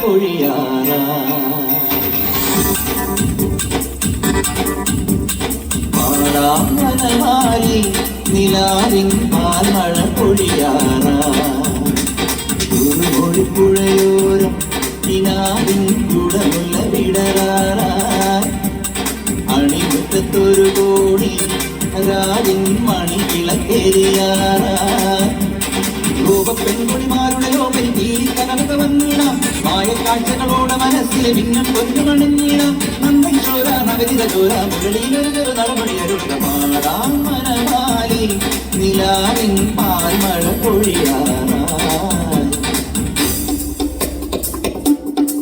പൊഴിയാറാ പാടാം മനമാരി നിലാവിൻ പാൽമഴ പൊഴിയാറാ കുറുമൊഴിപ്പുഴയോരം നിലാവിൻ കുടമുള്ള വിടരാറാ അണിമുറ്റത്തൊരു കോടി രാജിൻ മണി വിളക്കെരിയാറാ വന്നിടാം മായക്കാഴ്ചകളോടെ മനസ്സിലെ ഭിന്നം പൊന്നുമണിഞ്ഞിടാം. നന്ദി ചോര നവരിത ചോര മുരളിയിലൊരു നടപടി അരുള പാടാം മനമാലി നിലാവിൻ പാൽമഴ പൊഴിയാറാ